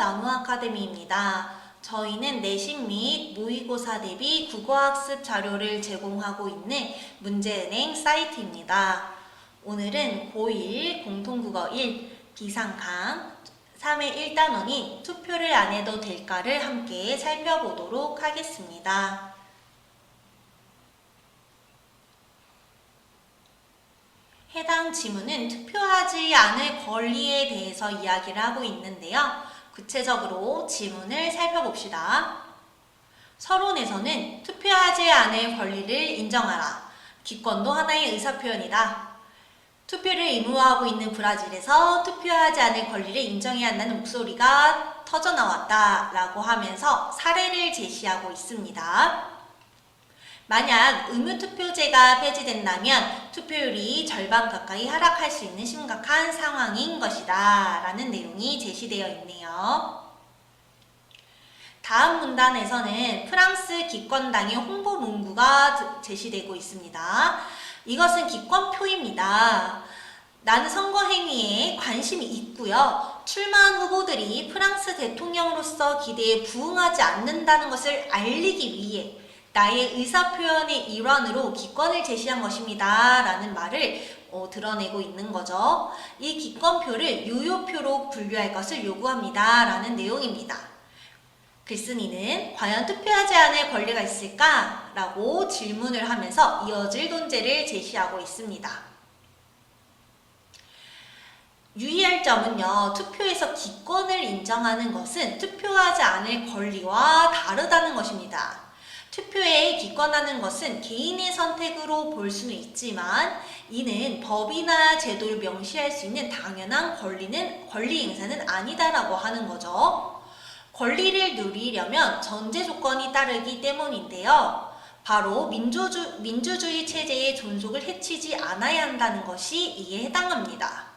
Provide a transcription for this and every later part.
나무 아카데미입니다. 저희는 내신 및 모의고사 대비 국어학습 자료를 제공하고 있는 문제은행 사이트입니다. 오늘은 고1 공통국어 1 비상강 3의 1단원인 투표를 안 해도 될까를 함께 살펴보도록 하겠습니다. 해당 지문은 투표하지 않을 권리에 대해서 이야기를 하고 있는데요. 구체적으로 지문을 살펴봅시다. 서론에서는 투표하지 않을 권리를 인정하라. 기권도 하나의 의사표현이다. 투표를 의무화하고 있는 브라질에서 투표하지 않을 권리를 인정해야 한다는 목소리가 터져나왔다. 라고 하면서 사례를 제시하고 있습니다. 만약 의무투표제가 폐지된다면 투표율이 절반 가까이 하락할 수 있는 심각한 상황인 것이다. 라는 내용이 제시되어 있네요. 다음 문단에서는 프랑스 기권당의 홍보 문구가 제시되고 있습니다. 이것은 기권표입니다. 나는 선거 행위에 관심이 있고요. 출마한 후보들이 프랑스 대통령으로서 기대에 부응하지 않는다는 것을 알리기 위해 나의 의사표현의 일환으로 기권을 제시한 것입니다. 라는 말을 어, 드러내고 있는 거죠. 이 기권표를 유효표로 분류할 것을 요구합니다. 라는 내용입니다. 글쓴이는 과연 투표하지 않을 권리가 있을까? 라고 질문을 하면서 이어질 논제를 제시하고 있습니다. 유의할 점은요, 투표에서 기권을 인정하는 것은 투표하지 않을 권리와 다르다는 것입니다. 투표에 기권하는 것은 개인의 선택으로 볼 수는 있지만 이는 법이나 제도를 명시할 수 있는 당연한 권리는 권리 행사는 아니다라고 하는 거죠. 권리를 누리려면 전제 조건이 따르기 때문인데요. 바로 민주주, 민주주의 체제의 존속을 해치지 않아야 한다는 것이 이에 해당합니다.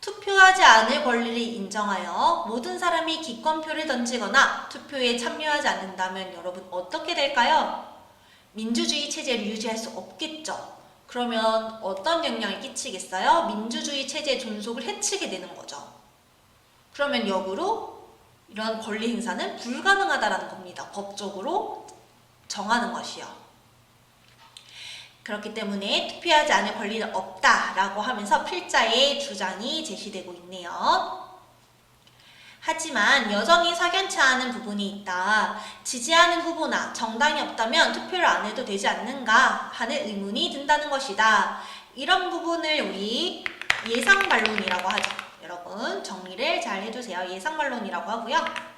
투표하지 않을 권리를 인정하여 모든 사람이 기권표를 던지거나 투표에 참여하지 않는다면 여러분 어떻게 될까요? 민주주의 체제를 유지할 수 없겠죠. 그러면 어떤 영향을 끼치겠어요? 민주주의 체제의 존속을 해치게 되는 거죠. 그러면 역으로 이런 권리 행사는 불가능하다라는 겁니다. 법적으로 정하는 것이요. 그렇기 때문에 투표하지 않을 권리는 없다라고 하면서 필자의 주장이 제시되고 있네요. 하지만 여전히 석연치 않은 부분이 있다. 지지하는 후보나 정당이 없다면 투표를 안 해도 되지 않는가 하는 의문이 든다는 것이다. 이런 부분을 우리 예상 반론이라고 하죠. 여러분 정리를 잘 해주세요. 예상 반론이라고 하고요.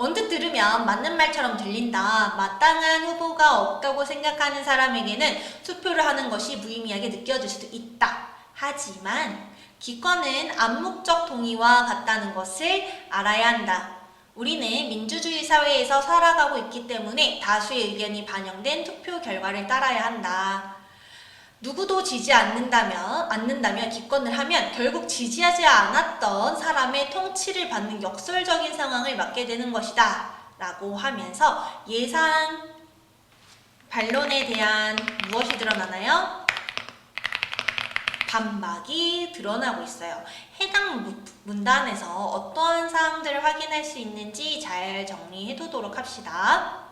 언뜻 들으면 맞는 말처럼 들린다. 마땅한 후보가 없다고 생각하는 사람에게는 투표를 하는 것이 무의미하게 느껴질 수도 있다. 하지만 기권은 암묵적 동의와 같다는 것을 알아야 한다. 우리는 민주주의 사회에서 살아가고 있기 때문에 다수의 의견이 반영된 투표 결과를 따라야 한다. 누구도 지지 않는다면, 않는다면 기권을 하면 결국 지지하지 않았던 사람의 통치를 받는 역설적인 상황을 맞게 되는 것이다. 라고 하면서 예상 반론에 대한 무엇이 드러나나요? 반박이 드러나고 있어요. 해당 문단에서 어떠한 사항들을 확인할 수 있는지 잘 정리해 두도록 합시다.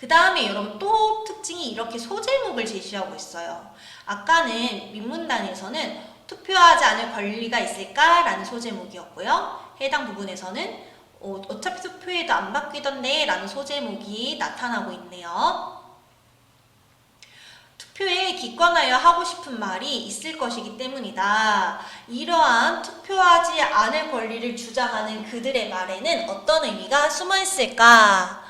그 다음에 여러분 또 특징이 이렇게 소제목을 제시하고 있어요. 아까는 민문단에서는 투표하지 않을 권리가 있을까? 라는 소제목이었고요. 해당 부분에서는 어, 어차피 투표에도 안 바뀌던데 라는 소제목이 나타나고 있네요. 투표에 기권하여 하고 싶은 말이 있을 것이기 때문이다. 이러한 투표하지 않을 권리를 주장하는 그들의 말에는 어떤 의미가 숨어 있을까?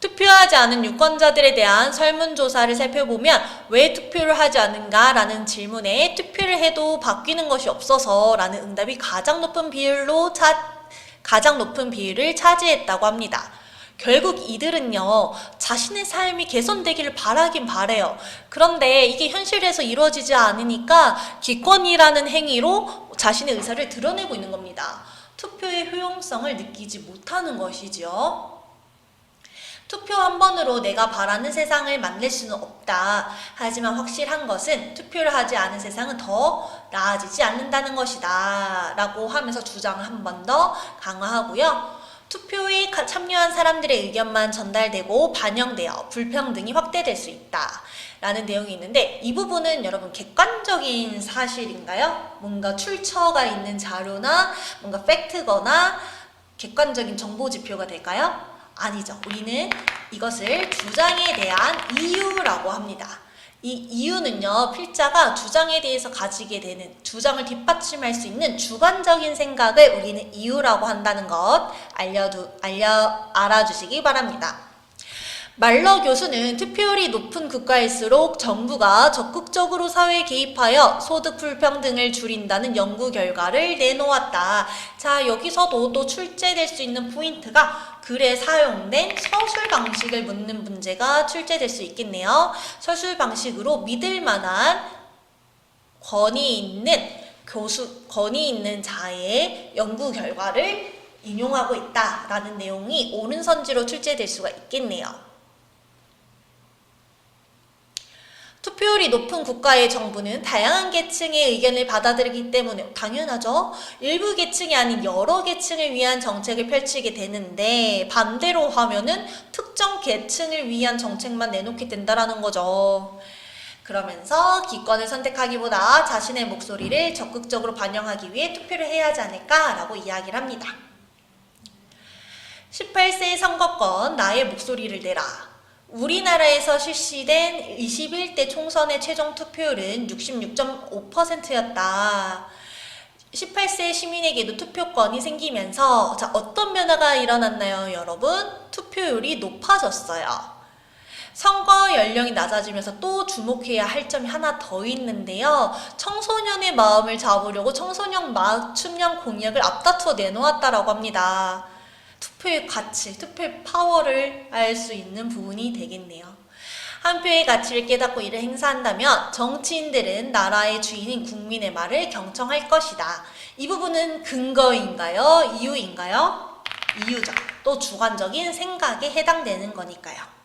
투표하지 않은 유권자들에 대한 설문조사를 살펴보면 왜 투표를 하지 않는가? 라는 질문에 투표를 해도 바뀌는 것이 없어서 라는 응답이 가장 높은 비율로 차, 가장 높은 비율을 차지했다고 합니다. 결국 이들은요, 자신의 삶이 개선되기를 바라긴 바래요. 그런데 이게 현실에서 이루어지지 않으니까 기권이라는 행위로 자신의 의사를 드러내고 있는 겁니다. 투표의 효용성을 느끼지 못하는 것이지요. 투표 한 번으로 내가 바라는 세상을 만들 수는 없다. 하지만 확실한 것은 투표를 하지 않은 세상은 더 나아지지 않는다는 것이다. 라고 하면서 주장을 한 번 더 강화하고요. 투표에 가- 참여한 사람들의 의견만 전달되고 반영되어 불평등이 확대될 수 있다. 라는 내용이 있는데 이 부분은 여러분 객관적인 사실인가요? 뭔가 출처가 있는 자료나 뭔가 팩트거나 객관적인 정보 지표가 될까요? 아니죠. 우리는 이것을 주장에 대한 이유라고 합니다. 이 이유는요, 필자가 주장에 대해서 가지게 되는, 주장을 뒷받침할 수 있는 주관적인 생각을 우리는 이유라고 한다는 것 알려두, 알려, 알아주시기 바랍니다. 말러 교수는 투표율이 높은 국가일수록 정부가 적극적으로 사회에 개입하여 소득 불평등을 줄인다는 연구 결과를 내놓았다. 자, 여기서도 또 출제될 수 있는 포인트가 글에 사용된 서술 방식을 묻는 문제가 출제될 수 있겠네요. 서술 방식으로 믿을 만한 권위 있는 교수, 권위 있는 자의 연구 결과를 인용하고 있다라는 내용이 옳은 선지로 출제될 수가 있겠네요. 투표율이 높은 국가의 정부는 다양한 계층의 의견을 받아들이기 때문에 당연하죠. 일부 계층이 아닌 여러 계층을 위한 정책을 펼치게 되는데 반대로 하면은 특정 계층을 위한 정책만 내놓게 된다라는 거죠. 그러면서 기권을 선택하기보다 자신의 목소리를 적극적으로 반영하기 위해 투표를 해야 하지 않을까라고 이야기를 합니다. 18세 선거권 나의 목소리를 내라. 우리나라에서 실시된 21대 총선의 최종 투표율은 66.5%였다. 18세 시민에게도 투표권이 생기면서 자, 어떤 변화가 일어났나요, 여러분? 투표율이 높아졌어요. 선거 연령이 낮아지면서 또 주목해야 할 점이 하나 더 있는데요. 청소년의 마음을 잡으려고 청소년 맞춤형 공약을 앞다투어 내놓았다라고 합니다. 투표의 가치, 투표의 파워를 알 수 있는 부분이 되겠네요. 한 표의 가치를 깨닫고 이를 행사한다면 정치인들은 나라의 주인인 국민의 말을 경청할 것이다. 이 부분은 근거인가요? 이유인가요? 이유죠. 또 주관적인 생각에 해당되는 거니까요.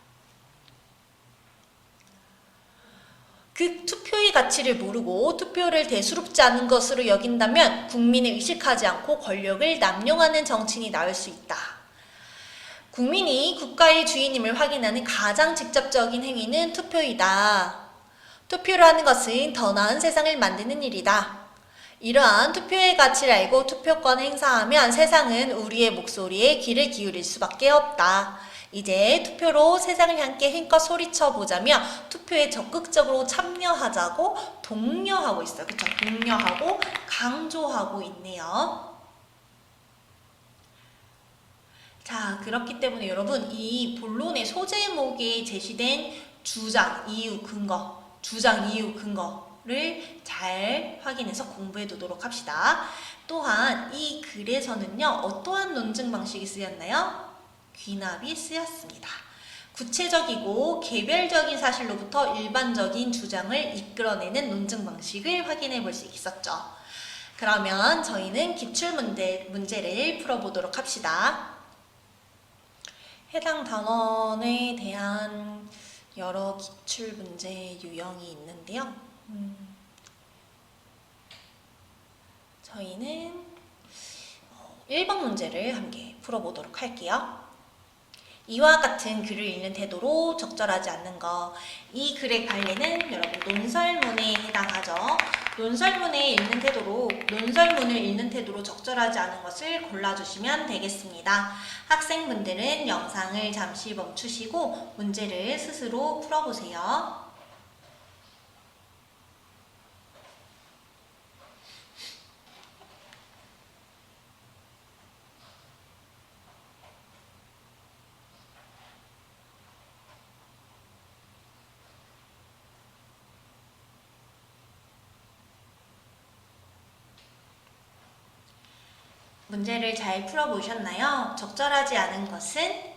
그 투표의 가치를 모르고 투표를 대수롭지 않은 것으로 여긴다면 국민을 의식하지 않고 권력을 남용하는 정치인이 나올 수 있다. 국민이 국가의 주인임을 확인하는 가장 직접적인 행위는 투표이다. 투표를 하는 것은 더 나은 세상을 만드는 일이다. 이러한 투표의 가치를 알고 투표권을 행사하면 세상은 우리의 목소리에 귀를 기울일 수밖에 없다. 이제 투표로 세상을 향해 힘껏 소리쳐 보자며 투표에 적극적으로 참여하자고 독려하고 있어요. 그쵸? 독려하고 강조하고 있네요. 자, 그렇기 때문에 여러분 이 본론의 소제목에 제시된 주장, 이유, 근거, 주장, 이유, 근거 를 잘 확인해서 공부해 두도록 합시다. 또한 이 글에서는요, 어떠한 논증 방식이 쓰였나요? 귀납이 쓰였습니다. 구체적이고 개별적인 사실로부터 일반적인 주장을 이끌어내는 논증 방식을 확인해 볼 수 있었죠. 그러면 저희는 기출 문제, 문제를 풀어보도록 합시다. 해당 단원에 대한 여러 기출 문제 유형이 있는데요. 음, 저희는 1번 문제를 함께 풀어보도록 할게요. 이와 같은 글을 읽는 태도로 적절하지 않는 거. 이 글의 관례는 여러분 논설문에 해당하죠. 논설문에 읽는 태도로 논설문을 읽는 태도로 적절하지 않은 것을 골라주시면 되겠습니다. 학생분들은 영상을 잠시 멈추시고 문제를 스스로 풀어보세요. 문제를 잘 풀어보셨나요? 적절하지 않은 것은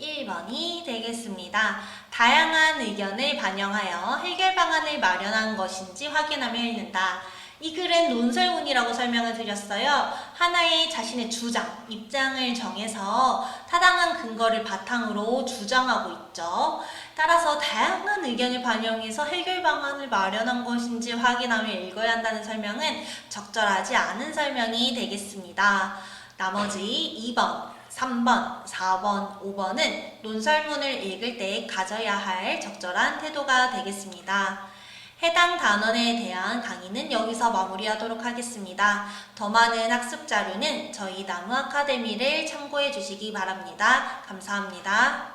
1번이 되겠습니다. 다양한 의견을 반영하여 해결 방안을 마련한 것인지 확인하며 읽는다. 이 글은 논설문이라고 설명을 드렸어요. 하나의 자신의 주장, 입장을 정해서 타당한 근거를 바탕으로 주장하고 있죠. 따라서 다양한 의견을 반영해서 해결 방안을 마련한 것인지 확인하며 읽어야 한다는 설명은 적절하지 않은 설명이 되겠습니다. 나머지 2번, 3번, 4번, 5번은 논설문을 읽을 때 가져야 할 적절한 태도가 되겠습니다. 해당 단원에 대한 강의는 여기서 마무리하도록 하겠습니다. 더 많은 학습 자료는 저희 나무 아카데미를 참고해 주시기 바랍니다. 감사합니다.